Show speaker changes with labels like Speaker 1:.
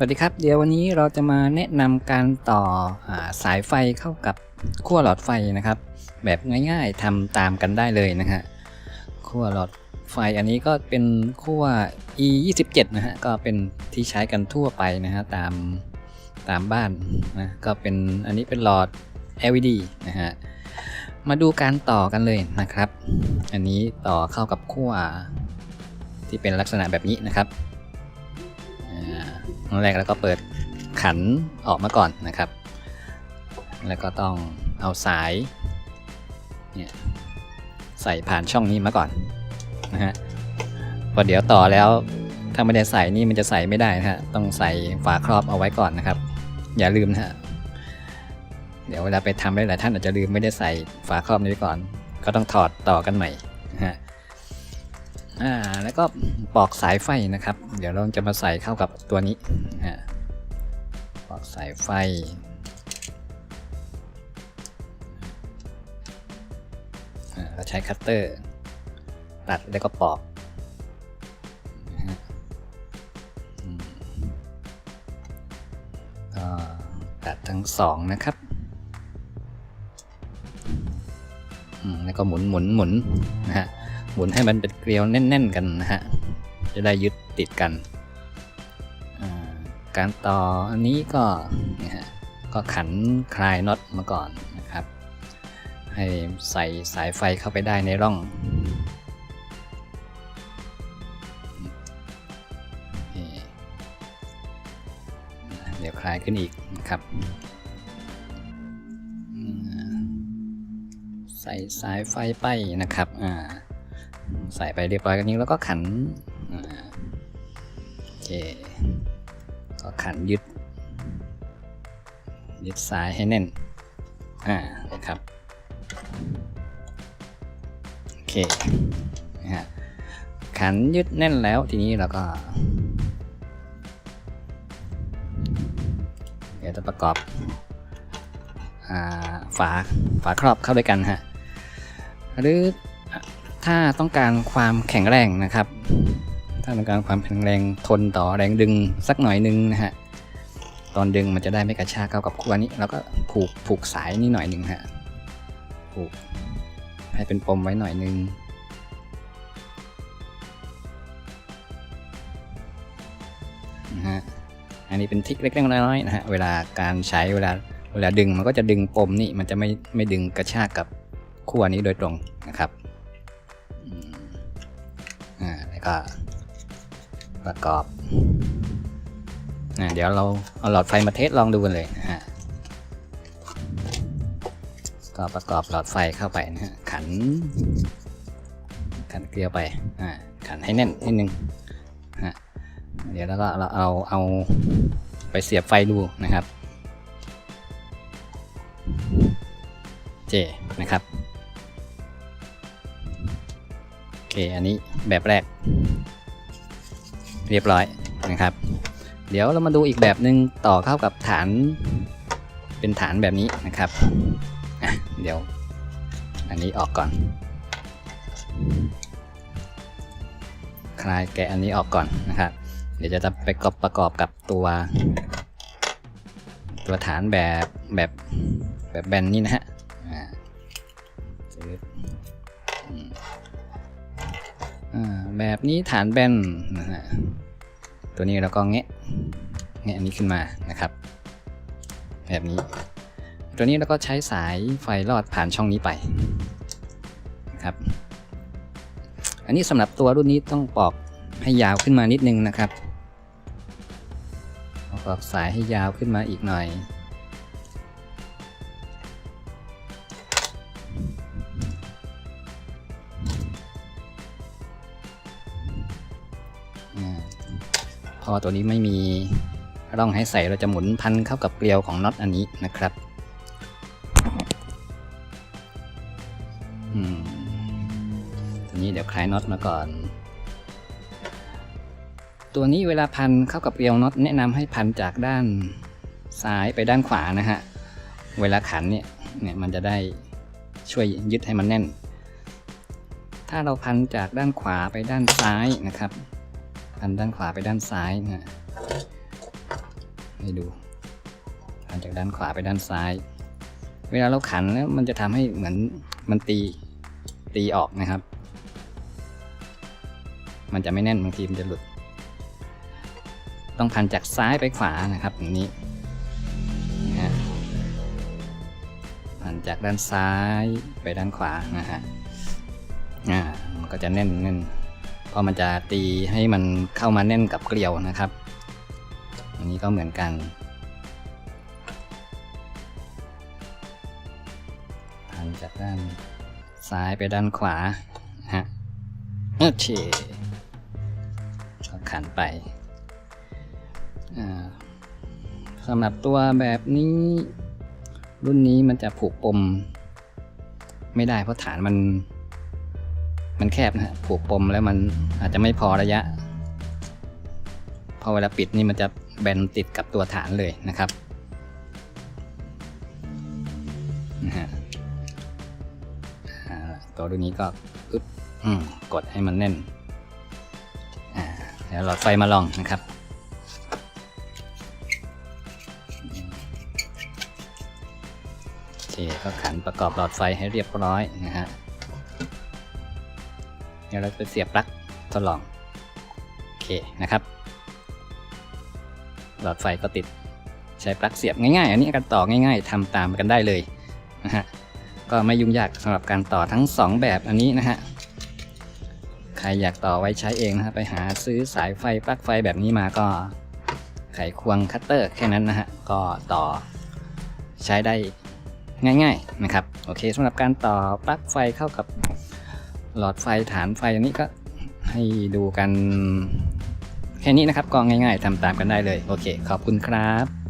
Speaker 1: สวัสดีครับ เดี๋ยววันนี้เราจะมาแนะนำการต่ออสายไฟเข้ากับขั้วหลอดไฟนะครับ แบบง่ายๆทำตามกันได้เลยนะฮะขั้วหลอดไฟอันนี้ก็เป็นขั้ว e 2 7นะฮะก็เป็นที่ใช้กันทั่วไปนะฮะตามตามบ้านนะก็เป็นอันนี้เป็นหลอด LED นะฮะมาดูการต่อกันเลยนะครับ อันนี้ต่อเข้ากับขั้วที่เป็นลักษณะแบบนี้นะครับ แรกแล้วก็เปิดขันออกมาก่อนนะครับ แล้วก็ต้องเอาสายเนี่ยใส่ผ่านช่องนี้มาก่อนนะฮะพอเดี๋ยวต่อแล้วถ้าไม่ได้ใส่นี่มันจะใส่ไม่ได้นะฮะต้องใส่ฝาครอบเอาไว้ก่อนนะครับ อย่าลืมนะฮะเดี๋ยวเวลาไปทำหลายท่านอาจจะลืมไม่ได้ใส่ฝาครอบนี้ไว้ก่อน ก็ต้องถอดต่อกันใหม่นะฮะ อ่าแล้วก็ปอกสายไฟนะครับ เดี๋ยวเราจะมาใส่เข้ากับตัวนี้อ่าปอกสายไฟเราใช้คัตเตอร์ตัดแล้วก็ปอกตัดทั้งสองนะครับแล้วก็หมุนหมุนหมุนนะฮะ หมุนให้มันเป็นเกลียวแน่น ๆ กันนะฮะ จะได้ยึดติดกันการต่ออันนี้ก็นี่ยฮะก็ขันคลายน็อตมาก่อนนะครับ ให้ใส่สายไฟเข้าไปได้ในร่องเดี๋ยวคลายขึ้นอีกนะครับ ใส่สายไฟไปนะครับอ่า ใส่ไปเรียบร้อยกันนี้แล้วก็ขันโอเคก็ขันยึด ยึดสายให้แน่น อ่านะครับโอเคนะฮะขันยึดแน่นแล้วทีนี้เราก็ เดี๋ยวจะประกอบอาฝาฝาครอบเข้าด้วยกันฮะหรือ ถ้าต้องการความแข็งแรงนะครับ ถ้าต้องการความแข็งแรงทนต่อแรงดึงสักหน่อยนึงนะฮะ ตอนดึงมันจะได้ไม่กระชากเข้ากับขั้วนี้ แล้วก็ผูกผูกสายนี่หน่อยหนึ่งฮะ ผูกให้เป็นปมไว้หน่อยนึงนะฮะ อันนี้เป็นทิคเล็กๆน้อยๆนะฮะ เวลาการใช้เวลาเวลาดึงมันก็จะดึงปมนี่มันจะไม่ไม่ดึงกระชากกับขั้วนี้โดยตรงนะครับ อ่าแล้วก็ประกอบอ่าเดี๋ยวเราเอาหลอดไฟมาเทสลองดูกันเลยนะฮะก็ประกอบหลอดไฟเข้าไปนะฮะขัน ขันเกลียวไปอ่าขันให้แน่นนิดนึงฮะเดี๋ยวแล้วก็เราเอาเอาไปเสียบไฟดูนะครับ เจนะครับ อเคอันนี้แบบแรก เรียบร้อยนะครับ เดี๋ยวเรามาดูอีกแบบหนึ่งต่อเข้ากับฐาน เป็นฐานแบบนี้นะครับเดี๋ยว อันนี้ออกก่อน คลายแกะอันนี้ออกก่อนนะครับ เดี๋ยวจะไปประกอบกับตัว ตัวฐานแบบแบบแบบแบนนี่นะฮะ แบบนี้ฐานแบนนะฮะตัวนี้เราก็แงะแงะอันนี้ขึ้นมานะครับ แบบนี้ ตัวนี้เราก็ใช้สายไฟลอดผ่านช่องนี้ไปนะครับ อันนี้สำหรับตัวรุ่นนี้ต้องปอกให้ยาวขึ้นมานิดนึงนะครับปอกสายให้ยาวขึ้นมาอีกหน่อย อตัวนี้ไม่มีร่องให้ใส่เราจะหมุนพันเข้ากับเกลียวของน็อตอันนี้นะครับอืมตัวนี้เดี๋ยวคลายน็อตมาก่อน ตัวนี้เวลาพันเข้ากับเกลียวน็อตแนะนำให้พันจากด้านซ้ายไปด้านขวานะฮะ เวลาขันเนี่ยเนี่ยมันจะได้ช่วยยึดให้มันแน่น ถ้าเราพันจากด้านขวาไปด้านซ้ายนะครับ พันด้านขวาไปด้านซ้ายนะให้ดูผ่านจากด้านขวาไปด้านซ้าย เวลาเราขันแล้วมันจะทำให้เหมือนมันตีตีออกนะครับ มันจะไม่แน่นบางทีมันจะหลุด ต้องพันจากซ้ายไปขวานะครับอย่างนี้นะพันจากด้านซ้ายไปด้านขวานะฮะอ่ามันก็จะแน่นแน่น เพราะมันจะตีให้มันเข้ามาแน่นกับเกลียวนะครับ อันนี้ก็เหมือนกันพันจากด้านซ้ายไปด้านขวาฮะโอเคก็ขันไปสำหรับตัวแบบนี้ รุ่นนี้มันจะผูกปม ไม่ได้เพราะฐานมัน มันแคบนะฮะผูกปมแล้วมันอาจจะไม่พอระยะ พอเวลาปิดนี่มันจะแบนติดกับตัวฐานเลยนะครับนะฮะตัวรุ่นนี้ก็อึ๊บกดให้มันแน่นอ่าแล้วหลอดไฟมาลองนะครับโอเคก็ขันประกอบหลอดไฟให้เรียบร้อยนะฮะ เดี๋ยวเราไปเสียบปลั๊กทดลอง โอเคนะครับ หลอดไฟก็ติดใช้ปลั๊กเสียบง่ายๆ อันนี้การต่อง่าย ๆทำตามกันได้เลยนะฮะ ก็ไม่ยุ่งยากสำหรับการต่อทั้ง 2 แบบอันนี้นะฮะ ใครอยากต่อไว้ใช้เองนะฮะ ไปหาซื้อสายไฟปลั๊กไฟแบบนี้มาก็ไขควงคัตเตอร์แค่นั้นนะฮะ ก็ต่อใช้ได้ง่าย ๆ นะครับ โอเคสำหรับการต่อปลั๊กไฟเข้ากับ หลอดไฟฐานไฟอันนี้ก็ให้ดูกัน แค่นี้นะครับก็ง่ายๆทำตามกันได้เลย โอเค ขอบคุณครับ